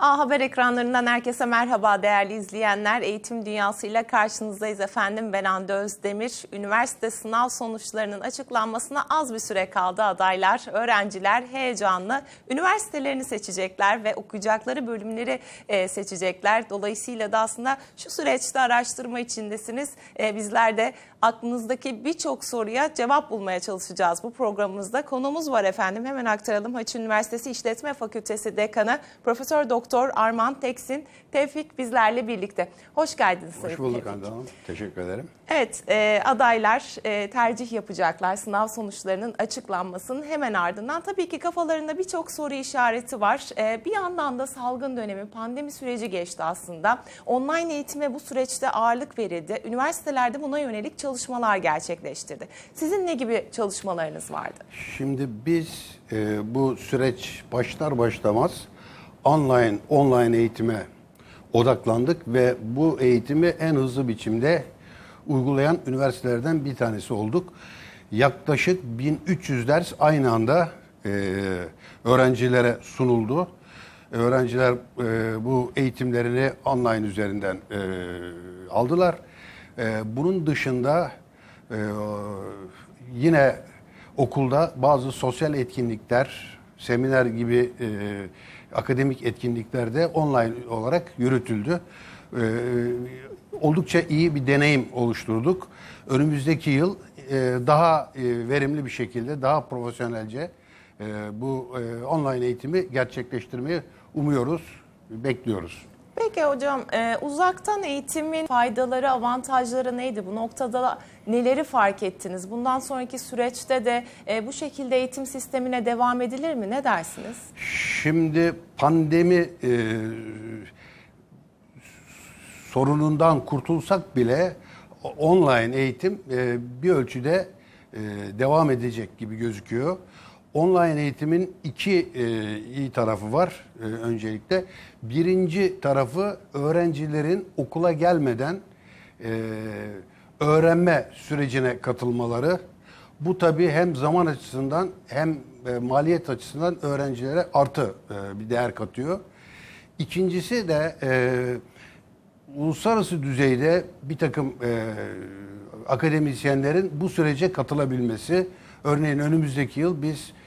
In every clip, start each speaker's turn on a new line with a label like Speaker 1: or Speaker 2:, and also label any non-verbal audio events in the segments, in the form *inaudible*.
Speaker 1: A Haber ekranlarından herkese merhaba değerli izleyenler. Eğitim dünyasıyla karşınızdayız efendim. Ben Hande Özdemir. Üniversite sınav sonuçlarının açıklanmasına az bir süre kaldı adaylar. Öğrenciler heyecanlı üniversitelerini seçecekler ve okuyacakları bölümleri e, seçecekler. Dolayısıyla da aslında şu süreçte araştırma içindesiniz. E, bizler de aklınızdaki birçok soruya cevap bulmaya çalışacağız bu programımızda. Konumuz var efendim. Hemen aktaralım. Hacı Üniversitesi İşletme Fakültesi Dekanı Profesör Doktor Arman Teksin Tevfik bizlerle birlikte. Hoş geldiniz Sayın
Speaker 2: Hoş bulduk
Speaker 1: Tevfik.
Speaker 2: Hanım. Teşekkür ederim.
Speaker 1: Evet, e, adaylar e, tercih yapacaklar sınav sonuçlarının açıklanmasının hemen ardından. Tabii ki kafalarında birçok soru işareti var. E, bir yandan da salgın dönemi, pandemi süreci geçti aslında. Online eğitime bu süreçte ağırlık verildi. Üniversitelerde buna yönelik çalışmalar gerçekleştirdi. Sizin ne gibi çalışmalarınız vardı?
Speaker 2: Şimdi biz e, bu süreç başlar başlamaz online online eğitime odaklandık ve bu eğitimi en hızlı biçimde uygulayan üniversitelerden bir tanesi olduk. Yaklaşık 1300 ders aynı anda e, öğrencilere sunuldu. Öğrenciler e, bu eğitimlerini online üzerinden e, aldılar. E, bunun dışında e, yine okulda bazı sosyal etkinlikler, seminer gibi e, akademik etkinlikler de online olarak yürütüldü. E, oldukça iyi bir deneyim oluşturduk. Önümüzdeki yıl e, daha e, verimli bir şekilde, daha profesyonelce e, bu online eğitimi gerçekleştirmeyi umuyoruz, bekliyoruz.
Speaker 1: Peki hocam e, uzaktan eğitimin faydaları, avantajları neydi? Bu noktada neleri fark ettiniz? Bundan sonraki süreçte de e, bu şekilde eğitim sistemine devam edilir mi? Ne dersiniz?
Speaker 2: Şimdi pandemi e, sorunundan kurtulsak bile online eğitim e, bir ölçüde e, devam edecek gibi gözüküyor. Online eğitimin iki e, iyi tarafı var e, öncelikle. Birinci tarafı öğrencilerin okula gelmeden e, öğrenme sürecine katılmaları. Bu tabii hem zaman açısından hem e, maliyet açısından öğrencilere artı e, bir değer katıyor. İkincisi de e, uluslararası düzeyde bir takım e, akademisyenlerin bu sürece katılabilmesi. Örneğin önümüzdeki yıl biz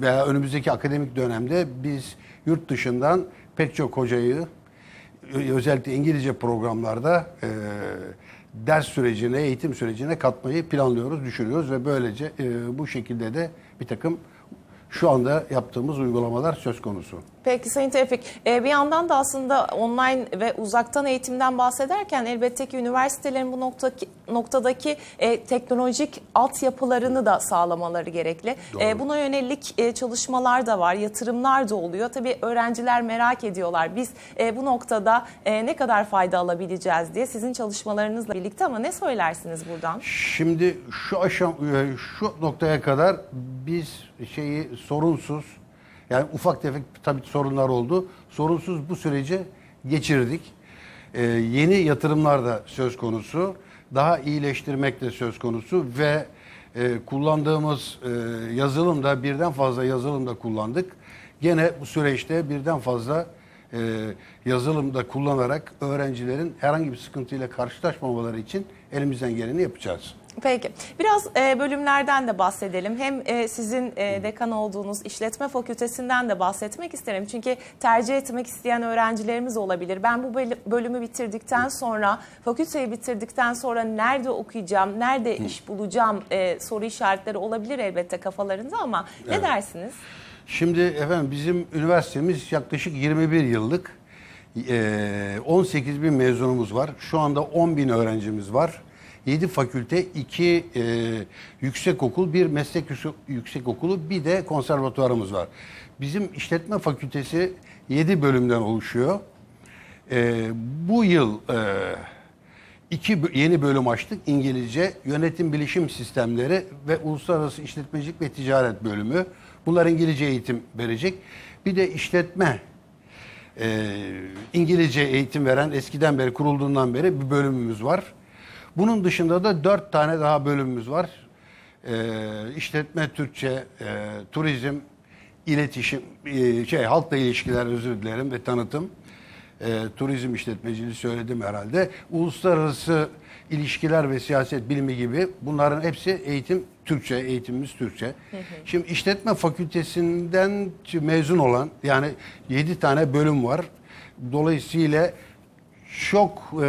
Speaker 2: veya önümüzdeki akademik dönemde biz yurt dışından pek çok hocayı özellikle İngilizce programlarda e, ders sürecine, eğitim sürecine katmayı planlıyoruz, düşünüyoruz ve böylece e, bu şekilde de bir takım şu anda yaptığımız uygulamalar söz konusu.
Speaker 1: Peki Sayın Tevfik, e, bir yandan da aslında online ve uzaktan eğitimden bahsederken elbette ki üniversitelerin bu noktaki, noktadaki e, teknolojik altyapılarını da sağlamaları gerekli. E, buna yönelik e, çalışmalar da var, yatırımlar da oluyor. Tabii öğrenciler merak ediyorlar. Biz e, bu noktada e, ne kadar fayda alabileceğiz diye sizin çalışmalarınızla birlikte ama ne söylersiniz buradan?
Speaker 2: Şimdi şu aşam şu noktaya kadar biz şeyi sorunsuz yani ufak tefek tabii sorunlar oldu. Sorunsuz bu süreci geçirdik. Ee, yeni yatırımlar da söz konusu. Daha iyileştirmek de söz konusu ve e, kullandığımız e, yazılım da birden fazla yazılım da kullandık. Gene bu süreçte birden fazla e, yazılım da kullanarak öğrencilerin herhangi bir sıkıntıyla karşılaşmamaları için elimizden geleni yapacağız.
Speaker 1: Peki. Biraz e, bölümlerden de bahsedelim. Hem e, sizin e, dekan olduğunuz işletme fakültesinden de bahsetmek isterim. Çünkü tercih etmek isteyen öğrencilerimiz olabilir. Ben bu böl- bölümü bitirdikten sonra, fakülteyi bitirdikten sonra nerede okuyacağım, nerede iş bulacağım e, soru işaretleri olabilir elbette kafalarında ama ne
Speaker 2: Evet.
Speaker 1: dersiniz?
Speaker 2: Şimdi efendim bizim üniversitemiz yaklaşık 21 yıllık. Eee, 18 bin mezunumuz var. Şu anda 10 bin öğrencimiz var. 7 fakülte, 2 yüksek okul, bir meslek yüksek- yüksek okulu, bir de konservatuvarımız var. Bizim işletme fakültesi 7 bölümden oluşuyor. Eee, bu yıl eee, iki yeni bölüm açtık. İngilizce, yönetim bilişim sistemleri ve uluslararası işletmecilik ve ticaret bölümü. Bunlar İngilizce eğitim verecek. Bir de işletme e, İngilizce eğitim veren eskiden beri kurulduğundan beri bir bölümümüz var. Bunun dışında da dört tane daha bölümümüz var. E, işletme Türkçe, e, turizm, iletişim, e, şey halkla ilişkiler özür dilerim ve tanıtım, e, turizm işletmeciliği söyledim herhalde. Uluslararası ilişkiler ve siyaset bilimi gibi bunların hepsi eğitim Türkçe, eğitimimiz Türkçe. Şimdi işletme fakültesinden mezun olan yani 7 tane bölüm var. Dolayısıyla çok e,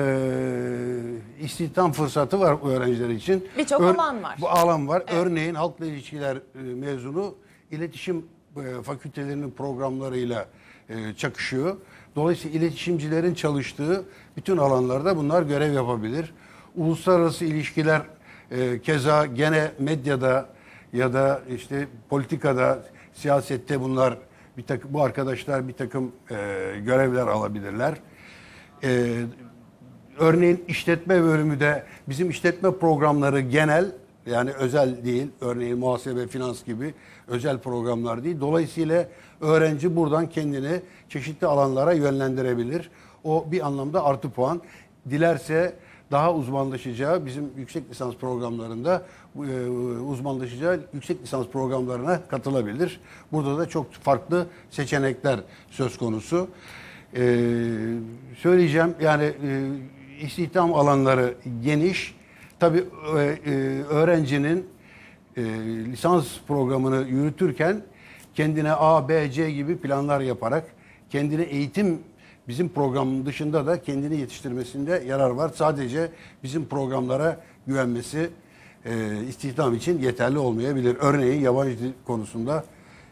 Speaker 2: istihdam fırsatı var öğrenciler için.
Speaker 1: Birçok alan var.
Speaker 2: Bu alan var. Örneğin halkla ilişkiler e, mezunu iletişim e, fakültelerinin programlarıyla e, çakışıyor. Dolayısıyla iletişimcilerin çalıştığı bütün alanlarda bunlar görev yapabilir. Uluslararası ilişkiler e, keza gene medyada ya da işte politikada, siyasette bunlar bir takım bu arkadaşlar bir takım e, görevler alabilirler. E, örneğin işletme bölümü de bizim işletme programları genel yani özel değil. Örneğin muhasebe, finans gibi özel programlar değil. Dolayısıyla öğrenci buradan kendini çeşitli alanlara yönlendirebilir. O bir anlamda artı puan. Dilerse daha uzmanlaşacağı bizim yüksek lisans programlarında e, uzmanlaşacağı yüksek lisans programlarına katılabilir. Burada da çok farklı seçenekler söz konusu. Ee, söyleyeceğim yani e, istihdam alanları geniş. Tabii e, e, öğrencinin e, lisans programını yürütürken kendine A, B, C gibi planlar yaparak kendine eğitim bizim programın dışında da kendini yetiştirmesinde yarar var. Sadece bizim programlara güvenmesi e, istihdam için yeterli olmayabilir. Örneğin yabancı konusunda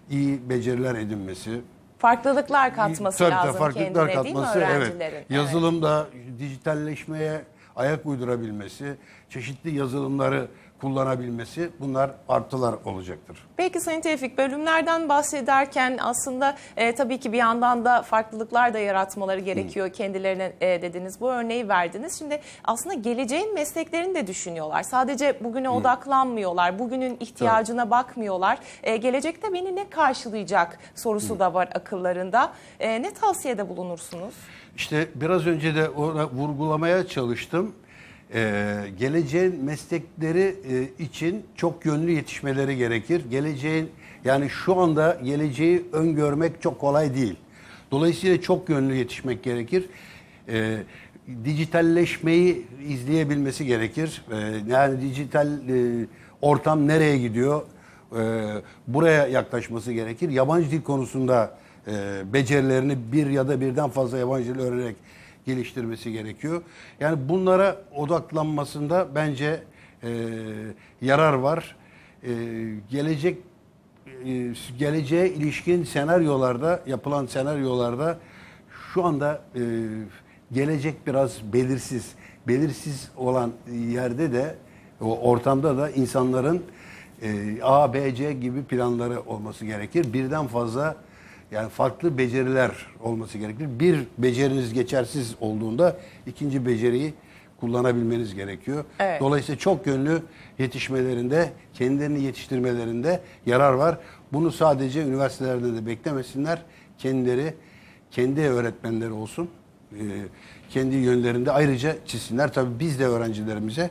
Speaker 2: iyi beceriler edinmesi,
Speaker 1: Farklılıklar katması
Speaker 2: Tabii, tabii,
Speaker 1: lazım
Speaker 2: farklılıklar
Speaker 1: kendine değil mi
Speaker 2: katması,
Speaker 1: öğrencilerin?
Speaker 2: Evet. Yazılımda dijitalleşmeye ayak uydurabilmesi, çeşitli yazılımları kullanabilmesi bunlar artılar olacaktır.
Speaker 1: Peki Sayın Tevfik bölümlerden bahsederken aslında e, tabii ki bir yandan da farklılıklar da yaratmaları gerekiyor kendilerine e, dediniz. Bu örneği verdiniz. Şimdi aslında geleceğin mesleklerini de düşünüyorlar. Sadece bugüne odaklanmıyorlar. Bugünün ihtiyacına bakmıyorlar. E, gelecekte beni ne karşılayacak sorusu da var akıllarında. E, ne tavsiyede bulunursunuz?
Speaker 2: İşte biraz önce de ona vurgulamaya çalıştım. Ee, geleceğin meslekleri e, için çok yönlü yetişmeleri gerekir. Geleceğin yani şu anda geleceği öngörmek çok kolay değil. Dolayısıyla çok yönlü yetişmek gerekir. Ee, dijitalleşmeyi izleyebilmesi gerekir. Ee, yani dijital e, ortam nereye gidiyor? Ee, buraya yaklaşması gerekir. Yabancı dil konusunda e, becerilerini bir ya da birden fazla yabancı dil öğrenerek geliştirmesi gerekiyor. Yani bunlara odaklanmasında bence e, yarar var. E, gelecek e, geleceğe ilişkin senaryolarda yapılan senaryolarda şu anda e, gelecek biraz belirsiz. Belirsiz olan yerde de o ortamda da insanların e, A, B, C gibi planları olması gerekir. Birden fazla yani farklı beceriler olması gerekir. Bir beceriniz geçersiz olduğunda ikinci beceriyi kullanabilmeniz gerekiyor.
Speaker 1: Evet.
Speaker 2: Dolayısıyla çok yönlü yetişmelerinde, kendilerini yetiştirmelerinde yarar var. Bunu sadece üniversitelerde de beklemesinler. Kendileri, kendi öğretmenleri olsun. Kendi yönlerinde ayrıca çizsinler. Tabii biz de öğrencilerimize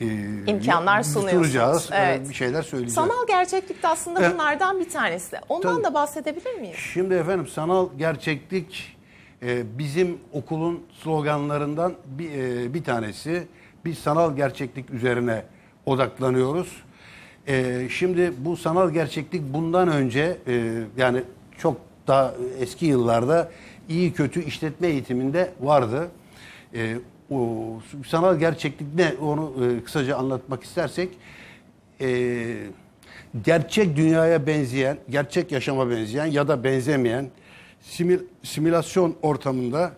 Speaker 2: e,
Speaker 1: İmkanlar sunuyorsunuz.
Speaker 2: sunacağız.
Speaker 1: Evet.
Speaker 2: Bir şeyler söyleyeceğiz.
Speaker 1: Sanal gerçeklik de aslında
Speaker 2: Evet.
Speaker 1: bunlardan bir tanesi. Ondan
Speaker 2: Tabii.
Speaker 1: da bahsedebilir miyiz?
Speaker 2: Şimdi efendim sanal gerçeklik e, bizim okulun sloganlarından bir, e, bir tanesi. Biz sanal gerçeklik üzerine odaklanıyoruz. E, şimdi bu sanal gerçeklik bundan önce e, yani çok daha eski yıllarda iyi kötü işletme eğitiminde vardı. E, o sanal gerçeklik ne onu e, kısaca anlatmak istersek e, gerçek dünyaya benzeyen, gerçek yaşama benzeyen ya da benzemeyen simül- simülasyon ortamında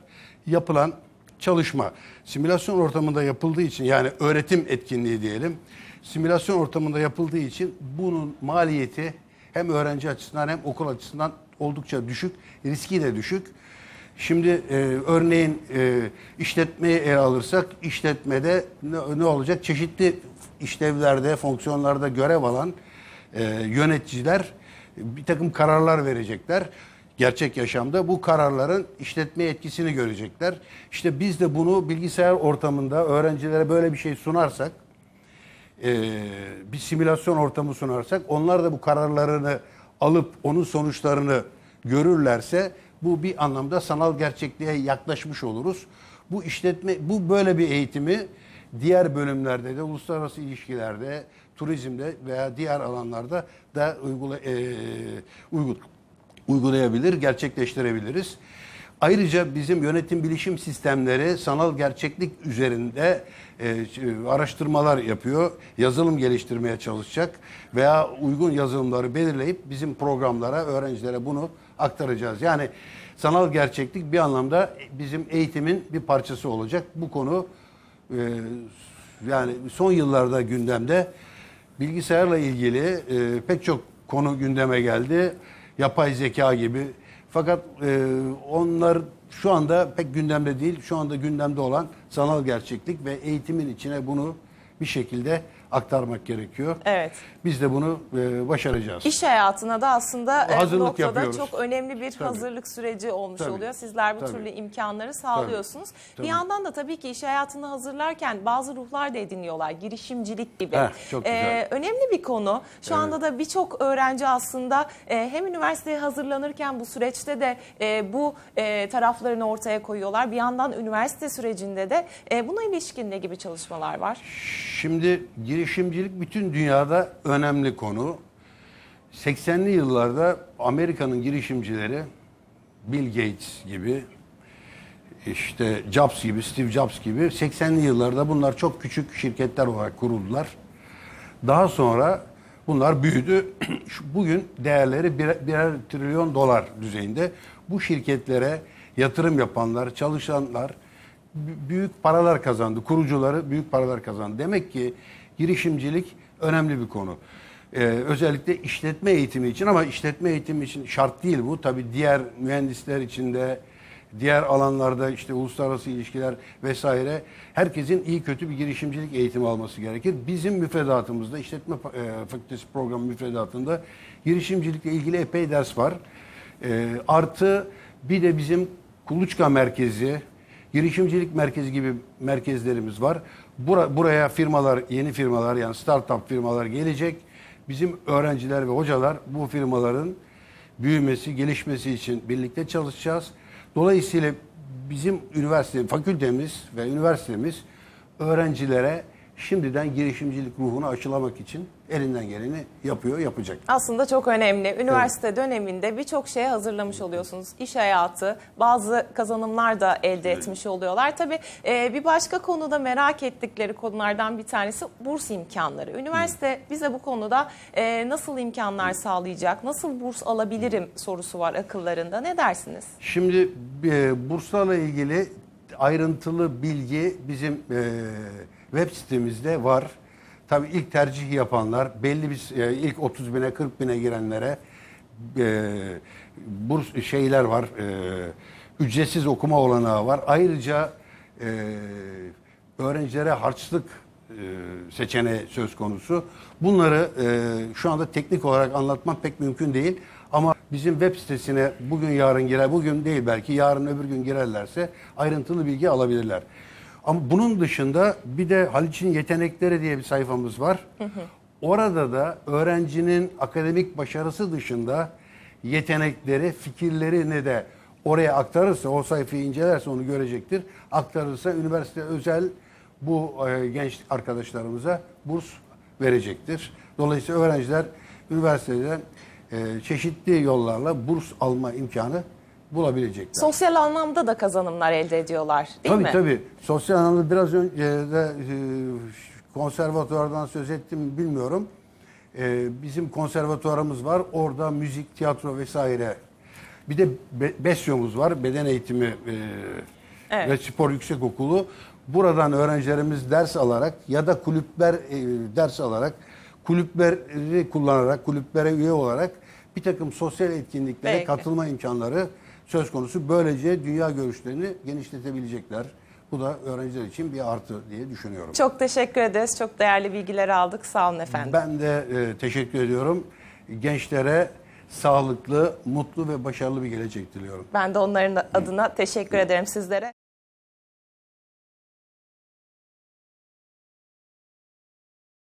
Speaker 2: yapılan çalışma. Simülasyon ortamında yapıldığı için yani öğretim etkinliği diyelim. Simülasyon ortamında yapıldığı için bunun maliyeti hem öğrenci açısından hem okul açısından oldukça düşük, riski de düşük. Şimdi e, örneğin e, işletmeyi ele alırsak işletmede ne, ne olacak? Çeşitli işlevlerde, fonksiyonlarda görev alan e, yöneticiler bir takım kararlar verecekler. Gerçek yaşamda bu kararların işletme etkisini görecekler. İşte biz de bunu bilgisayar ortamında öğrencilere böyle bir şey sunarsak, e, bir simülasyon ortamı sunarsak onlar da bu kararlarını alıp onun sonuçlarını görürlerse bu bir anlamda sanal gerçekliğe yaklaşmış oluruz. Bu işletme bu böyle bir eğitimi diğer bölümlerde de uluslararası ilişkilerde, turizmde veya diğer alanlarda da uygula, e, uygu- uygulayabilir, gerçekleştirebiliriz. Ayrıca bizim yönetim bilişim sistemleri sanal gerçeklik üzerinde e, araştırmalar yapıyor. Yazılım geliştirmeye çalışacak veya uygun yazılımları belirleyip bizim programlara, öğrencilere bunu aktaracağız. Yani sanal gerçeklik bir anlamda bizim eğitimin bir parçası olacak. Bu konu e, yani son yıllarda gündemde bilgisayarla ilgili e, pek çok konu gündeme geldi. Yapay zeka gibi. Fakat e, onlar şu anda pek gündemde değil. Şu anda gündemde olan sanal gerçeklik ve eğitimin içine bunu bir şekilde aktarmak gerekiyor.
Speaker 1: Evet.
Speaker 2: Biz de bunu e, başaracağız.
Speaker 1: İş hayatına da aslında e,
Speaker 2: Hazırlık
Speaker 1: noktada
Speaker 2: yapıyoruz.
Speaker 1: çok önemli bir
Speaker 2: Tabii.
Speaker 1: hazırlık süreci olmuş
Speaker 2: Tabii.
Speaker 1: oluyor. Sizler bu
Speaker 2: Tabii.
Speaker 1: türlü imkanları sağlıyorsunuz.
Speaker 2: Tabii.
Speaker 1: Bir yandan da tabii ki iş hayatını hazırlarken bazı ruhlar da ediniyorlar. Girişimcilik gibi.
Speaker 2: Heh, çok güzel.
Speaker 1: Ee, önemli bir konu. Şu anda da birçok öğrenci aslında e, hem üniversiteye hazırlanırken bu süreçte de e, bu e, taraflarını ortaya koyuyorlar. Bir yandan üniversite sürecinde de e, buna ilişkin ne gibi çalışmalar var?
Speaker 2: Şimdi girişimcilik bütün dünyada önemli konu. 80'li yıllarda Amerika'nın girişimcileri Bill Gates gibi işte Jobs gibi, Steve Jobs gibi 80'li yıllarda bunlar çok küçük şirketler olarak kuruldular. Daha sonra bunlar büyüdü. *clears throat* Bugün değerleri birer, birer trilyon dolar düzeyinde. Bu şirketlere yatırım yapanlar, çalışanlar büyük paralar kazandı. Kurucuları büyük paralar kazandı. Demek ki girişimcilik önemli bir konu. Ee, özellikle işletme eğitimi için ama işletme eğitimi için şart değil bu. Tabii diğer mühendisler için de diğer alanlarda işte uluslararası ilişkiler vesaire herkesin iyi kötü bir girişimcilik eğitimi alması gerekir. Bizim müfredatımızda işletme e, fakültesi programı müfredatında girişimcilikle ilgili epey ders var. E, artı bir de bizim kuluçka merkezi, girişimcilik merkezi gibi merkezlerimiz var. Bura, buraya firmalar, yeni firmalar yani startup firmalar gelecek. Bizim öğrenciler ve hocalar bu firmaların büyümesi, gelişmesi için birlikte çalışacağız. Dolayısıyla bizim üniversite, fakültemiz ve üniversitemiz öğrencilere şimdiden girişimcilik ruhunu aşılamak için elinden geleni yapıyor, yapacak.
Speaker 1: Aslında çok önemli. Üniversite döneminde birçok şeye hazırlamış oluyorsunuz. İş hayatı, bazı kazanımlar da elde etmiş oluyorlar. Tabii e, bir başka konuda merak ettikleri konulardan bir tanesi burs imkanları. Üniversite bize bu konuda e, nasıl imkanlar sağlayacak, nasıl burs alabilirim sorusu var akıllarında. Ne dersiniz?
Speaker 2: Şimdi e, burslarla ilgili ayrıntılı bilgi bizim e, web sitemizde var. Tabii ilk tercih yapanlar belli bir e, ilk 30 bine 40 bine girenlere e, burs şeyler var. E, ücretsiz okuma olanağı var. Ayrıca e, öğrencilere harçlık e, seçeneği söz konusu. Bunları e, şu anda teknik olarak anlatmam pek mümkün değil. Ama bizim web sitesine bugün yarın girer, bugün değil belki yarın öbür gün girerlerse ayrıntılı bilgi alabilirler. Ama bunun dışında bir de Haliç'in yetenekleri diye bir sayfamız var. Orada da öğrencinin akademik başarısı dışında yetenekleri, fikirlerini de oraya aktarırsa, o sayfayı incelerse onu görecektir. Aktarırsa üniversite özel bu e, genç arkadaşlarımıza burs verecektir. Dolayısıyla öğrenciler üniversiteden e, çeşitli yollarla burs alma imkanı bulabilecekler.
Speaker 1: Sosyal anlamda da kazanımlar elde ediyorlar değil
Speaker 2: tabii
Speaker 1: mi?
Speaker 2: tabii. Sosyal anlamda biraz önce de e, konservatuvardan söz ettim mi bilmiyorum. E, bizim konservatuvarımız var. Orada müzik, tiyatro vesaire. Bir de Be- Besyomuz var. Beden eğitimi e,
Speaker 1: Evet.
Speaker 2: ve spor yüksekokulu. Buradan öğrencilerimiz ders alarak ya da kulüpler e, ders alarak kulüpleri kullanarak, kulüplere üye olarak bir takım sosyal etkinliklere
Speaker 1: Peki.
Speaker 2: katılma imkanları söz konusu. Böylece dünya görüşlerini genişletebilecekler. Bu da öğrenciler için bir artı diye düşünüyorum.
Speaker 1: Çok teşekkür ederiz. Çok değerli bilgiler aldık. Sağ olun efendim.
Speaker 2: Ben de e, teşekkür ediyorum. Gençlere sağlıklı, mutlu ve başarılı bir gelecek diliyorum.
Speaker 1: Ben de onların adına teşekkür ederim sizlere.